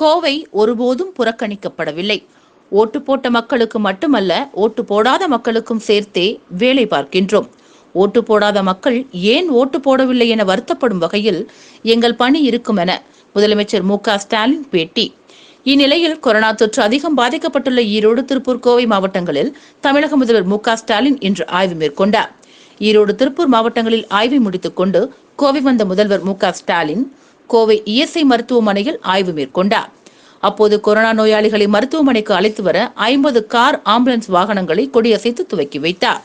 கோவை ஒருபோதும் புறக்கணிக்கப்படவில்லை. ஓட்டு போட்ட மக்களுக்கு மட்டுமல்ல ஓட்டு போடாத மக்களுக்கும் சேர்த்தே வேலை பார்க்கின்றோம். ஓட்டு போடாத மக்கள் ஏன் ஓட்டு போடவில்லை என வருத்தப்படும் வகையில் எங்கள் பணி இருக்கும் என முதலமைச்சர் மு க ஸ்டாலின் பேட்டி. இந்நிலையில் கொரோனா தொற்று அதிகம் பாதிக்கப்பட்டுள்ள ஈரோடு திருப்பூர் கோவை மாவட்டங்களில் தமிழக முதல்வர் மு க ஸ்டாலின் இன்று ஆய்வு மேற்கொண்டார். ஈரோடு திருப்பூர் மாவட்டங்களில் ஆய்வை முடித்துக் கொண்டு கோவை வந்த முதல்வர் மு க ஸ்டாலின் கோவை இஎஸ்ஐ மருத்துவமனையில் ஆய்வு மேற்கொண்டார். அப்போது கொரோனா நோயாளிகளை மருத்துவமனைக்கு அழைத்து வர ஐம்பது கார் ஆம்புலன்ஸ் வாகனங்களை கொடியசைத்து துவக்கி வைத்தார்.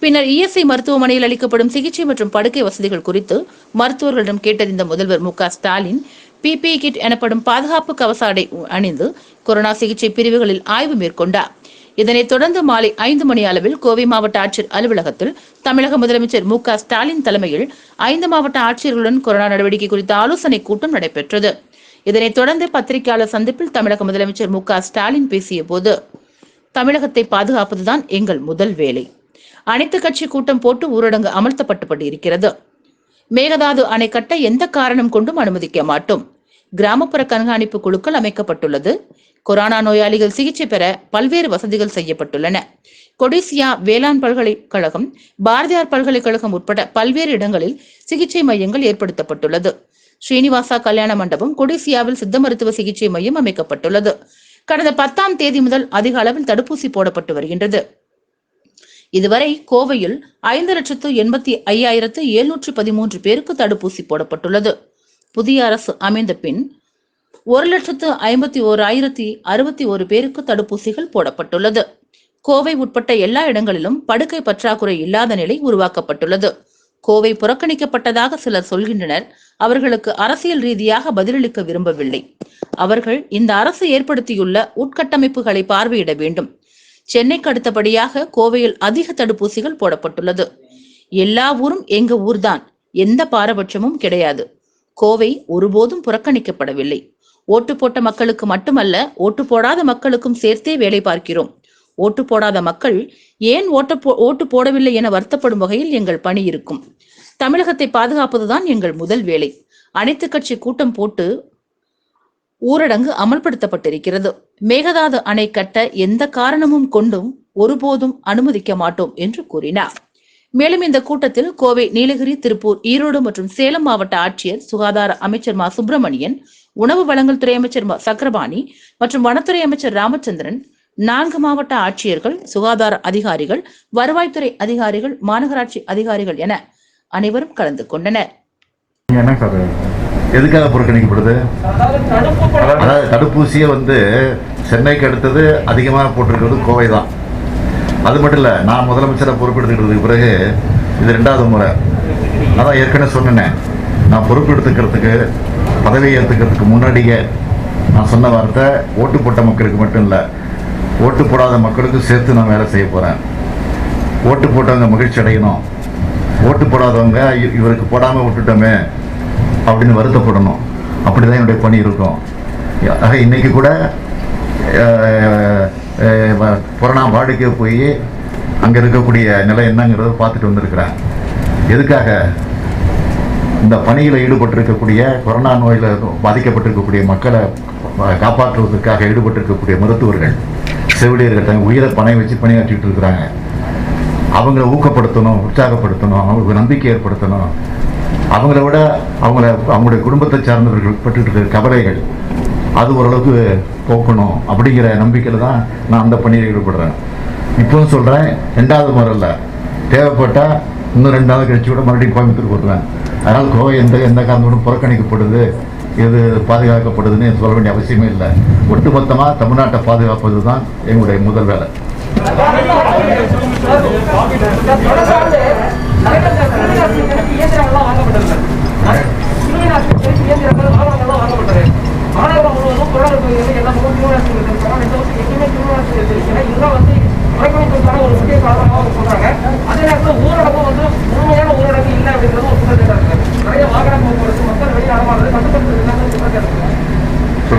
பின்னர் இஎஸ்ஐ மருத்துவமனையில் அளிக்கப்படும் சிகிச்சை மற்றும் படுக்கை வசதிகள் குறித்து மருத்துவர்களிடம் கேட்டறிந்த முதல்வர் மு ஸ்டாலின் பிபிஇ கிட் எனப்படும் பாதுகாப்பு கவசாடை அணிந்து கொரோனா சிகிச்சை பிரிவுகளில் ஆய்வு மேற்கொண்டார். இதனைத் தொடர்ந்து மாலை ஐந்து மணி அளவில் கோவை மாவட்ட ஆட்சியர் அலுவலகத்தில் தமிழக முதலமைச்சர் மு க ஸ்டாலின் தலைமையில் ஐந்து மாவட்ட ஆட்சியர்களுடன் கொரோனா நடவடிக்கை குறித்த ஆலோசனை கூட்டம் நடைபெற்றது. இதனைத் தொடர்ந்து பத்திரிகையாளர் சந்திப்பில் தமிழக முதலமைச்சர் மு ஸ்டாலின் பேசிய போது தமிழகத்தை பாதுகாப்பதுதான் எங்கள் முதல் வேலை. அனைத்து கட்சி கூட்டம் போட்டு ஊரடங்கு அமல்த்தப்பட்டு இருக்கிறது மேகதாது அணை கட்ட எந்த காரணம் கொண்டும் அனுமதிக்க மாட்டோம். கிராமப்புற கண்காணிப்பு குழுக்கள் அமைக்கப்பட்டுள்ளது. கொரோனா நோயாளிகள் சிகிச்சை பெற பல்வேறு வசதிகள் செய்யப்பட்டுள்ளன. கொடிசியா வேளாண் பல்கலைக்கழகம் பாரதியார் பல்கலைக்கழகம் உட்பட பல்வேறு இடங்களில் சிகிச்சை மையங்கள் ஏற்படுத்தப்பட்டுள்ளது. ஸ்ரீனிவாசா கல்யாண மண்டபம் கொடிசியாவில் சித்த மருத்துவ சிகிச்சை மையம் அமைக்கப்பட்டுள்ளது. கடந்த பத்தாம் தேதி முதல் அதிக அளவில் தடுப்பூசி போடப்பட்டு வருகின்றது. இதுவரை கோவையில் ஐந்து லட்சத்து எண்பத்தி ஐயாயிரத்து எழுநூற்று பதிமூன்று பேருக்கு தடுப்பூசி போடப்பட்டுள்ளது. புதிய அரசு அமைந்த பின் ஒரு லட்சத்து ஐம்பத்தி ஓராயிரத்தி அறுபத்தி ஒரு பேருக்கு தடுப்பூசிகள் போடப்பட்டுள்ளது. கோவை உட்பட்ட எல்லா இடங்களிலும் படுக்கை பற்றாக்குறை இல்லாத நிலை உருவாக்கப்பட்டுள்ளது. கோவை புறக்கணிக்கப்பட்டதாக சிலர் சொல்கின்றனர். அவர்களுக்கு அரசியல் ரீதியாக பதிலளிக்க விரும்பவில்லை. அவர்கள் இந்த அரசு ஏற்படுத்தியுள்ள உட்கட்டமைப்புகளை பார்வையிட வேண்டும். சென்னைக்கு அடுத்தபடியாக கோவையில் அதிக தடுப்பூசிகள் போடப்பட்டுள்ளது. எல்லா ஊரும் எங்க ஊர்தான். எந்த பாரபட்சமும் கிடையாது. கோவை ஒருபோதும் புறக்கணிக்கப்படவில்லை. ஓட்டு போட்ட மக்களுக்கு மட்டுமல்ல ஓட்டு போடாத மக்களுக்கும் சேர்த்தே வேலை பார்க்கிறோம். ஓட்டு போடாத மக்கள் ஏன் ஓட்ட போ- ஓட்டு போடவில்லை என வருத்தப்படும் வகையில் எங்கள் பணி இருக்கும். தமிழகத்தை பாதுகாப்பதுதான் எங்கள் முதல் வேலை. அனைத்து கட்சி கூட்டம் போட்டு ஊரடங்கு அமல்படுத்தப்பட்டிருக்கிறது. மேகதாது அணை கட்ட எந்த காரணமும் கொண்டும் ஒருபோதும் அனுமதிக்க மாட்டோம் என்று கூறினார். மேலும் இந்த கூட்டத்தில் கோவை நீலகிரி திருப்பூர் ஈரோடு மற்றும் சேலம் மாவட்ட ஆட்சியர் சுகாதார அமைச்சர் மா. சுப்பிரமணியன் உணவு வழங்கல் துறை அமைச்சர் சக்கரபாணி மற்றும் வனத்துறை அமைச்சர் ராமச்சந்திரன் நான்கு மாவட்ட ஆட்சியர்கள் சுகாதார அதிகாரிகள் வருவாய்த்துறை அதிகாரிகள் மாநகராட்சி அதிகாரிகள் என அனைவரும் கலந்து கொண்டனர். எதுக்காக புறக்கணிக்கப்படுது? அதாவது தடுப்பூசியை வந்து சென்னைக்கு அடுத்தது அதிகமாக போட்டிருக்கிறது கோவை தான். அது மட்டும் இல்லை நான் முதலமைச்சராக பொறுப்பெடுத்துக்கிறதுக்கு பிறகு இது ரெண்டாவது முறை. அதான் ஏற்கனவே சொன்னேன். நான் பொறுப்பெடுத்துக்கிறதுக்கு பதவி ஏற்றுக்கிறதுக்கு முன்னாடியே நான் சொன்ன வார்த்தை ஓட்டு போட்ட மக்களுக்கு மட்டும் இல்லை ஓட்டு போடாத மக்களுக்கும் சேர்த்து நான் வேலை செய்ய போகிறேன் ஓட்டு போட்டவங்க மகிழ்ச்சி அடையணும். ஓட்டு போடாதவங்க இவருக்கு போடாமல் விட்டுட்டோமே அப்படின்னு வருத்தப்படணும். அப்படி தான் என்னுடைய பணி இருக்கும். ஆக இன்றைக்கி கூட அஹ், கொரோனா வார்டுக்கே போய் அங்கே இருக்கக்கூடிய நிலை என்னங்கிறத பார்த்துட்டு வந்திருக்கிறேன் எதுக்காக இந்த பணியில் ஈடுபட்டிருக்கக்கூடிய கொரோனா நோயில் பாதிக்கப்பட்டிருக்கக்கூடிய மக்களை காப்பாற்றுவதற்காக ஈடுபட்டிருக்கக்கூடிய மருத்துவர்கள் செவிலியர்கள் தங்க உயிரை பணம் வச்சு பணியாற்றிட்டு இருக்கிறாங்க. அவங்கள ஊக்கப்படுத்தணும் உற்சாகப்படுத்தணும் அவங்களுக்கு நம்பிக்கை ஏற்படுத்தணும். அவங்கள விட அவங்கள அவங்களுடைய குடும்பத்தை சார்ந்தவர்கள் பட்டு இருக்கிற கவலைகள் அது ஓரளவுக்கு போக்கணும் அப்படிங்கிற நம்பிக்கையில் தான் நான் அந்த பணியில் ஈடுபடுறேன் இப்போவும் சொல்கிறேன் ரெண்டாவது முறையில் தேவைப்பட்டால் இன்னும் ரெண்டாவது கழிச்சு கூட மறுபடியும் கோயம்புத்தூர் வருவேன் அதனால் கோவை எந்த எந்த காரணத்தோடும் புறக்கணிக்கப்படுது எது பாதுகாக்கப்படுதுன்னு சொல்ல வேண்டிய அவசியமே இல்லை ஒட்டுமொத்தமாக தமிழ்நாட்டை பாதுகாப்பது தான் எங்களுடைய முதல் வேலை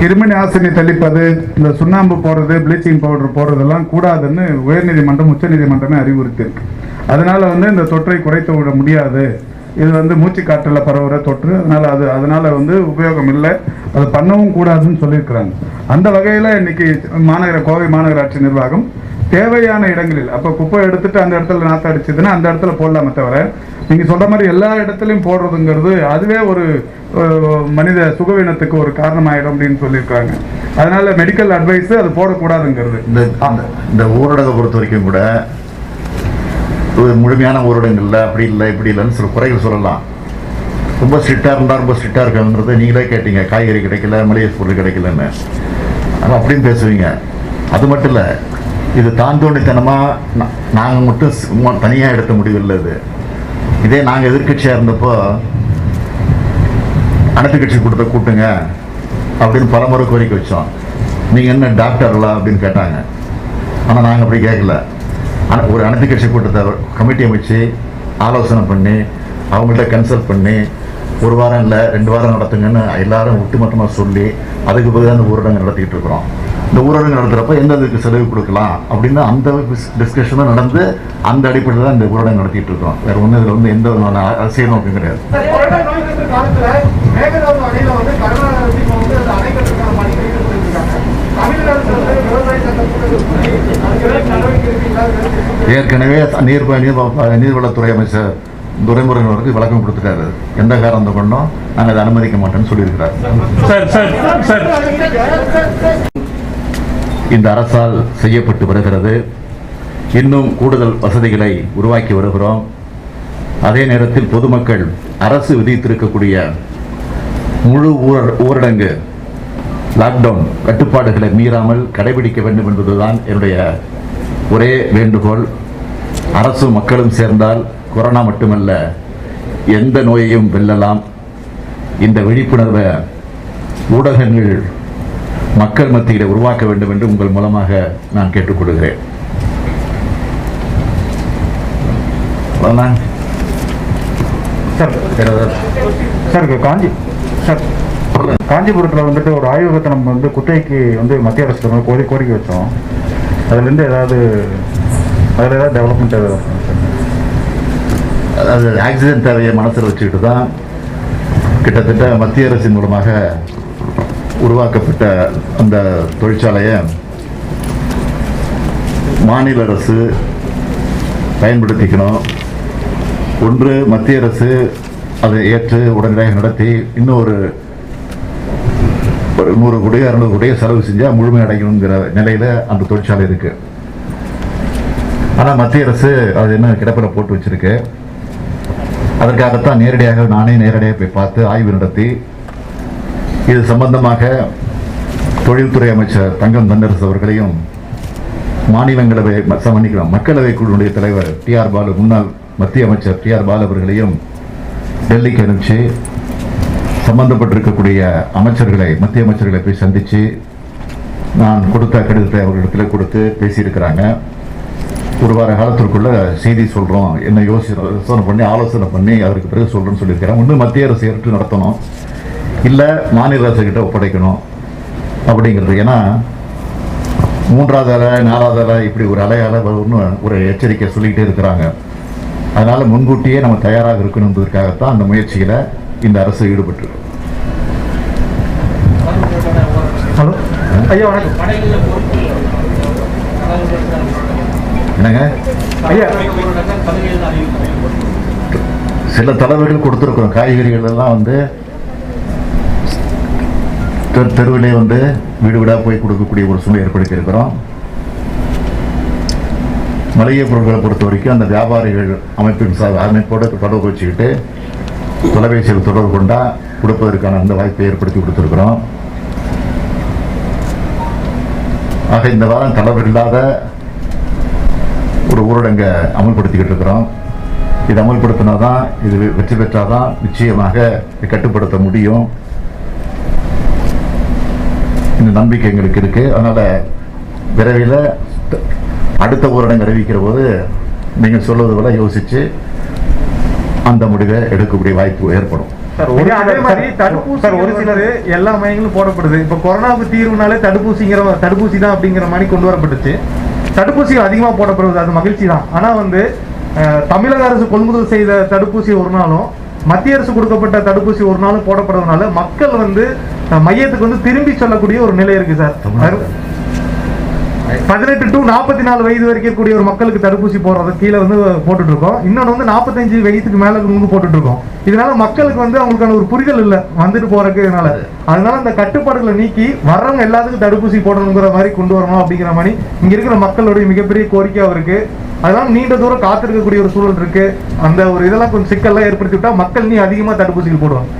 கிருமி நாசினி தெளிப்பது இந்த சுண்ணாம்பு போடுறது ப்ளீச்சிங் பவுடர் போடுறதெல்லாம் கூடாதுன்னு உயர்நீதிமன்றம் உச்சநீதிமன்றமே அறிவுறுத்தியிருக்கு. அதனால வந்து இந்த தொற்றை குறைத்து விட முடியாது. இது வந்து மூச்சு காற்றில் பரவுகிற தொற்று. அதனால் அது அதனால் வந்து உபயோகம் இல்லை. அது பண்ணவும் கூடாதுன்னு சொல்லியிருக்கிறாங்க. அந்த வகையில் இன்னைக்கு மாநகர கோவை மாநகராட்சி நிர்வாகம் தேவையான இடங்களில் அப்போ குப்பை எடுத்துட்டு அந்த இடத்துல நாற்று அடிச்சதுன்னா அந்த இடத்துல போடலாமே தவிர நீங்கள் சொல்கிற மாதிரி எல்லா இடத்துலையும் போடுறதுங்கிறது அதுவே ஒரு மனித சுகவீனத்துக்கு ஒரு காரணமாயிடும் அப்படின்னு சொல்லியிருக்காங்க அதனால மெடிக்கல் அட்வைஸ் அது போடக்கூடாதுங்கிறது. இந்த இந்த- இந்த ஊரடங்கை பொறுத்த வரைக்கும் கூட முழுமையான ஊரடங்கு இல்லை அப்படி இல்லை இப்படி இல்லைன்னு சில குறைகள் சொல்லலாம். ரொம்ப ஸ்ட்ரிக்டாக இருந்தால் ரொம்ப ஸ்ட்ரிக்டாக இருக்காங்கன்றதை நீங்களே கேட்டீங்க. காய்கறி கிடைக்கல மளிகை பொருள் கிடைக்கலன்னு. ஆனால் அப்படின்னு பேசுவீங்க. அது மட்டும் இல்லை இது தாந்தோண்டித்தனமாக நாங்கள் மட்டும் தனியாக எடுத்த முடிவில்லை இது. இதே நாங்கள் எதிர்க்கட்சியாக இருந்தப்போ அனைத்து கட்சி கொடுத்த கூட்டுங்க அப்படின்னு பலமுறை கோரிக்கை வச்சோம். நீங்கள் என்ன டாக்டர்லாம் அப்படின்னு கேட்டாங்க. ஆனால் நாங்கள் அப்படி கேட்கல ஒரு அனைத்து கட்சி கூட்டத்தை கமிட்டி அமைச்சு ஆலோசனை பண்ணி அவங்கள்ட்ட கன்சல்ட் பண்ணி ஒரு வாரம் இல்லை ரெண்டு வாரம் நடத்துங்கன்னு எல்லாரும் ஒட்டுமொத்தமாக சொல்லி அதுக்கு பிறகு அந்த ஊரடங்கு நடத்திக்கிட்டு இருக்கிறோம். இந்த ஊரடங்கு நடத்துகிறப்ப எந்த இதுக்கு செலவு கொடுக்கலாம் அப்படின்னு அந்த டிஸ்கஷனும் நடந்து அந்த அடிப்படையில் தான் இந்த ஊரடங்கு நடத்திட்டு இருக்கோம். வேறு ஒன்றும் இதில் வந்து எந்த விதமான அரசியல் நோக்கம் கிடையாது. தமிழ்நாடு ஏற்கனவே நீர் நீர் நீர்வளத்துறை அமைச்சர் துரைமுருகன் அவருக்கு விளக்கம் கொடுத்துட்டாரு. எந்த காரணத்தை கொண்டும் நாங்கள் அதை அனுமதிக்க மாட்டோம்னு சொல்லியிருக்கிறார். இந்த அரசால் செய்யப்பட்டு வருகிறது. இன்னும் கூடுதல் வசதிகளை உருவாக்கி வருகிறோம். அதே நேரத்தில் பொதுமக்கள் அரசு விதித்திருக்கக்கூடிய முழு ஊர ஊரடங்கு லாக்டவுன் கட்டுப்பாடுகளை மீறாமல் கடைபிடிக்க வேண்டும் என்பதுதான் என்னுடைய ஒரே வேண்டுகோள் அரசு மக்களும் சேர்ந்தால் கொரோனா மட்டுமல்ல எந்த நோயையும் வெல்லலாம். இந்த விழிப்புணர்வை ஊடகங்கள் மக்கள் மத்தியில் உருவாக்க வேண்டும் என்று உங்கள் மூலமாக நான் கேட்டுக்கொள்கிறேன். சார் சார் காஞ்சி சார் காஞ்சிபுரத்தில் வந்துட்டு ஒரு ஆய்வகத்தை நம்ம வந்து குத்தகைக்கு வந்து மத்திய அரசு கோரி கோரிக்கை வச்சோம். அதுலேருந்து ஏதாவது அதில் ஏதாவது டெவலப்மெண்ட் ஏதாவது அது அதாவது ஆக்சிஜன் தேவையை மனசில் வச்சுக்கிட்டு தான் கிட்டத்தட்ட மத்திய அரசின் மூலமாக உருவாக்கப்பட்ட அந்த தொழிற்சாலையை மாநில அரசு பயன்படுத்திக்கணும். ஒன்று மத்திய அரசு அதை ஏற்று உடனடியாக நடத்தி இன்னொரு ஒரு நூறு கோடியோ இரநூறு கோடியோ செலவு செஞ்சால் முழுமை அடையணுங்கிற நிலையில் அந்த தொழிற்சாலை இருக்குது ஆனால் மத்திய அரசு அது என்ன கிடப்பில் போட்டு வச்சிருக்கு. அதற்காகத்தான் நேரடியாக நானே நேரடியாக போய் பார்த்து ஆய்வு நடத்தி இது சம்பந்தமாக தொழில்துறை அமைச்சர் தங்கம் தண்டரசு அவர்களையும் மாநிலங்களவை மன்னிக்கலாம் மக்களவை குழுவுடைய தலைவர் டி ஆர் பாலு முன்னாள் மத்திய அமைச்சர் டி ஆர் பாலு அவர்களையும் டெல்லிக்கு அனுப்பிச்சு சம்பந்தப்பட்டிருக்கக்கூடிய அமைச்சர்களை மத்திய அமைச்சர்களை போய் சந்தித்து நான் கொடுத்த கடிதத்தை அவர்களிடத்தில் கொடுத்து பேசியிருக்கிறாங்க. ஒரு வார காலத்திற்குள்ள செய்தி சொல்கிறோம் என்ன யோசனை பண்ணி ஆலோசனை பண்ணி அவருக்கு பிறகு சொல்கிறேன்னு சொல்லியிருக்கிறேன் ஒன்று மத்திய அரசு ஏற்று நடத்தணும். இல்லை மாநில அரசுக்கிட்ட ஒப்படைக்கணும் அப்படிங்கிறது. ஏன்னா மூன்றாவது அலை நாலாவது அலை இப்படி ஒரு அலையால் வரும்னு ஒரு எச்சரிக்கை சொல்லிக்கிட்டே இருக்கிறாங்க. அதனால் முன்கூட்டியே நம்ம தயாராக இருக்கணுன்றதுக்காகத்தான் அந்த முயற்சியில் இந்த அரசு ஈடுபட்டிருக்கு ஹலோ? ஐயா வணக்கம். என்னங்க? ஐயா. சில தலைவர்கள் கொடுத்துருக்கோம் காய்கறிகள் எல்லாம் வந்து தெரு தெருவிலே வந்து வீடு வீடாக போய் கொடுக்கக்கூடிய ஒரு சூழ்நிலை ஏற்படுத்தி இருக்கிறோம். மளிகை பொருட்களை பொறுத்த வரைக்கும் அந்த வியாபாரிகள் அமைப்பின் சா அமைப்போடு தொடர்பு வச்சுக்கிட்டு தொலைபேசியில் தொடர்பு கொண்டா கொடுப்பதற்கான அந்த வாய்ப்பை ஏற்படுத்தி கொடுத்துருக்குறோம். ஆக இந்த வாரம் தளர்வு இல்லாத ஒரு ஊரடங்கை அமல்படுத்திக்கிட்டு இருக்கிறோம். இது அமல்படுத்தினா தான் இது வெ- வெற்றி பெற்றாதான் நிச்சயமாக இதை கட்டுப்படுத்த முடியும். இந்த நம்பிக்கை எங்களுக்கு இருக்கு. அதனால விரைவில் அடுத்த ஊரடங்கு அறிவிக்கிற போது நீங்கள் சொல்வது போல யோசிச்சு அந்த முடிவை எடுக்கக்கூடிய வாய்ப்பு ஏற்படும். அதே மாதிரி தடுப்பூசி ஒரு சிலர் எல்லா மையங்களும் போடப்படுது. இப்போ கொரோனாவுக்கு தீர்வுனாலே தடுப்பூசிங்கிற தடுப்பூசி தான் அப்படிங்கிற மாதிரி கொண்டு வரப்பட்டுச்சு. தடுப்பூசி அதிகமாக போடப்படுவது அது மகிழ்ச்சி தான் ஆனால் வந்து அஹ், தமிழக அரசு கொள்முதல் செய்த தடுப்பூசி ஒரு நாளும் மத்திய அரசு கொடுக்கப்பட்ட தடுப்பூசி ஒரு நாள் போடப்படுறதுனால மக்கள் வந்து மையத்துக்கு வந்து திரும்பி சொல்லக்கூடிய ஒரு நிலை இருக்கு சார். பதினெட்டு டு நாற்பத்தி நாலு வயது வரைக்கும் இருக்கக்கூடிய ஒரு மக்களுக்கு தடுப்பூசி போடுறது கீழே வந்து போட்டுட்டு இருக்கோம் இன்னொன்று வந்து நாற்பத்தஞ்சு வயசுக்கு மேல இருந்து போட்டுட்டு இருக்கோம் இதனால மக்களுக்கு வந்து அவங்களுக்கான ஒரு புரிதல் இல்லை வந்துட்டு போறதுக்கு இதனால. அதனால அந்த கட்டுப்பாடுகளை நீக்கி வர்றவங்க எல்லாத்துக்கும் தடுப்பூசி போடணுங்கிற மாதிரி கொண்டு வரணும் அப்படிங்கிற மாதிரி இங்க இருக்கிற மக்களுடைய மிகப்பெரிய கோரிக்கையா இருக்கு. அதனால நீண்ட தூரம் காத்திருக்கக்கூடிய ஒரு சூழல் இருக்கு. அந்த ஒரு இதெல்லாம் கொஞ்சம் சிக்கல்லாம் ஏற்படுத்தி விட்டா மக்கள் நீ அதிகமா தடுப்பூசிகள் போடுவாங்க.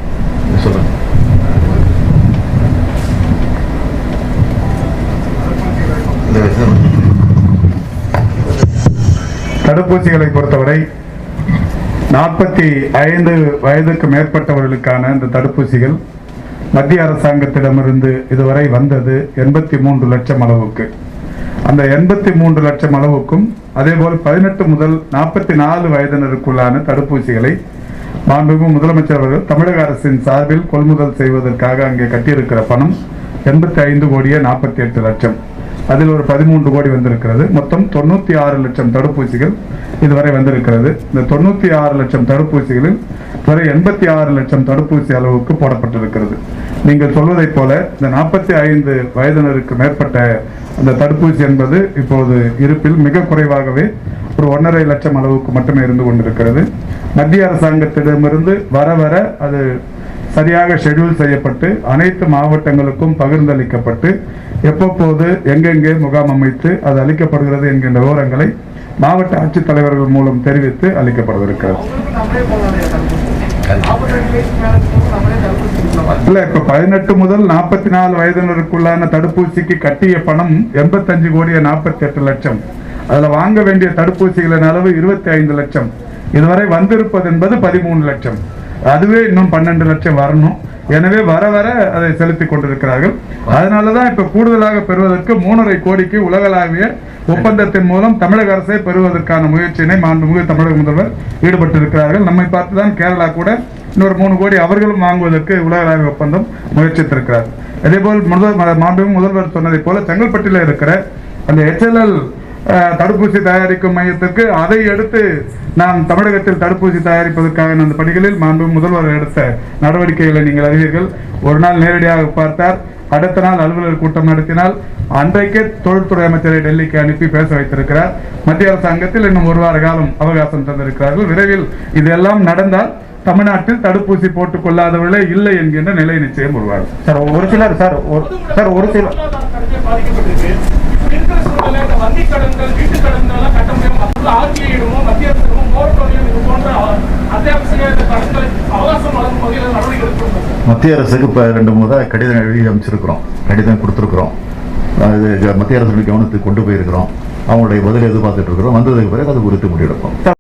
தடுப்பூசிகளை பொறுத்தவரை நாற்பத்தி ஐந்து வயதுக்கு மேற்பட்டவர்களுக்கான இந்த தடுப்பூசிகள் மத்திய அரசாங்கத்திடமிருந்து இதுவரை வந்தது எண்பத்தி மூன்று லட்சம் அளவுக்கு. அந்த எண்பத்தி மூன்று லட்சம் அளவுக்கும் அதேபோல் பதினெட்டு முதல் நாற்பத்தி நாலு வயதினருக்குள்ளான தடுப்பூசிகளை மாண்புமிகு முதலமைச்சர் அவர்கள் தமிழக அரசின் சார்பில் கொள்முதல் செய்வதற்காக அங்கே கட்டியிருக்கிற பணம் எண்பத்தி ஐந்து கோடியே நாற்பத்தி எட்டு லட்சம். அதில் ஒரு பதிமூன்று கோடி வந்திருக்கிறது. மொத்தம் தொண்ணூற்றி ஆறு லட்சம் தடுப்பூசிகள் இதுவரை வந்திருக்கிறது. இந்த தொண்ணூற்றி ஆறு லட்சம் தடுப்பூசிகளில் வரை எண்பத்தி ஆறு லட்சம் தடுப்பூசி அளவுக்கு போடப்பட்டிருக்கிறது. நீங்கள் சொல்வதைப் போல இந்த நாற்பத்தி ஐந்து வயதினருக்கு மேற்பட்ட அந்த தடுப்பூசி என்பது இப்போது இருப்பில் மிக குறைவாகவே ஒரு ஒன்றரை லட்சம் அளவுக்கு மட்டுமே இருந்து கொண்டிருக்கிறது. மத்திய அரசாங்கத்திடமிருந்து வர வர அது சரியாக ஷெட்யூல் செய்யப்பட்டு அனைத்து மாவட்டங்களுக்கும் பகிர்ந்தளிக்கப்பட்டு எப்பப்போது எங்கெங்கே முகாம் அமைத்து அது அளிக்கப்படுகிறது என்கின்ற விவரங்களை மாவட்ட ஆட்சித்தலைவர்கள் மூலம் தெரிவித்து அளிக்கப்படவிருக்கிறது இல்ல இப்ப பதினெட்டு முதல் நாற்பத்தி நாலு வயதினருக்குள்ளான தடுப்பூசிக்கு கட்டிய பணம் எண்பத்தஞ்சு கோடியே நாற்பத்தி எட்டு லட்சம். அதுல வாங்க வேண்டிய தடுப்பூசிகளின் அளவு இருபத்தி ஐந்து லட்சம். இதுவரை வந்திருப்பது என்பது பதிமூணு லட்சம். அதுவே இன்னும் பன்னெண்டு லட்சம் வரணும். எனவே வர வர அதை செலுத்திக் கொண்டிருக்கிறார்கள். அதனாலதான் இப்ப கூடுதலாக பெறுவதற்கு மூணரை கோடிக்கு உலகளாவிய ஒப்பந்தத்தின் மூலம் தமிழக அரசை பெறுவதற்கான முயற்சியினை மாண்புமிகு தமிழக முதல்வர் ஈடுபட்டிருக்கிறார்கள். நம்மை பார்த்துதான் கேரளா கூட இன்னொரு மூணு கோடி அவர்களும் வாங்குவதற்கு உலகளாவிய ஒப்பந்தம் முயற்சித்திருக்கிறார். அதேபோல் முதல் மாண்புமிகு முதல்வர் சொன்னதைப் போல செங்கல்பட்டில் இருக்கிற அந்த எச்எல்எல் தடுப்பூசி தயாரிக்கும் மையத்திற்கு அதை எடுத்து நாம் தமிழகத்தில் தடுப்பூசி தயாரிப்பதற்கான அந்த பணிகளில் மாண்பு முதல்வர் எடுத்த நடவடிக்கைகளை நீங்கள் அறிவீர்கள். ஒரு நாள் நேரடியாக பார்த்தார். அடுத்த நாள் அலுவலர் கூட்டம் நடத்தினால் அன்றைக்கே தொழில்துறை அமைச்சரை டெல்லிக்கு அனுப்பி பேச வைத்திருக்கிறார். மத்திய அரசாங்கத்தில் இன்னும் ஒரு வார காலம் அவகாசம் தந்திருக்கிறார்கள். விரைவில் இதெல்லாம் நடந்தால் தமிழ்நாட்டில் தடுப்பூசி போட்டுக் கொள்ளாதவர்களே இல்லை என்கின்ற நிலை நிச்சயம் உருவாகும். சார் ஒரு சிலர் சார் ஒரு- சார் ஒரு சிலர் இருக்கிற சூழ்நிலை இந்த வங்கி கடன்கள் வீட்டு கடன்கள் கட்ட முடியும் மக்கள் ஆர்பிஐடமும் மத்திய அரசிடமும் மோரட்டோரியம் இது போன்ற அத்தியாவசிய இந்த கடன்களை அவகாசம் வழங்கும் வகையில் நடவடிக்கை எடுக்கணும் மத்திய அரசுக்கு இப்போ ரெண்டு முறை கடிதம் எழுதி அமைச்சிருக்கிறோம் கடிதம் கொடுத்துருக்குறோம். அது மத்திய அரசுடைய கவனத்துக்கு கொண்டு போயிருக்கிறோம். அவங்களுடைய பதில் எதிர்பார்த்துட்டு இருக்கிறோம். வந்ததுக்கு பிறகு அது குறித்து முடிவெடுப்போம்.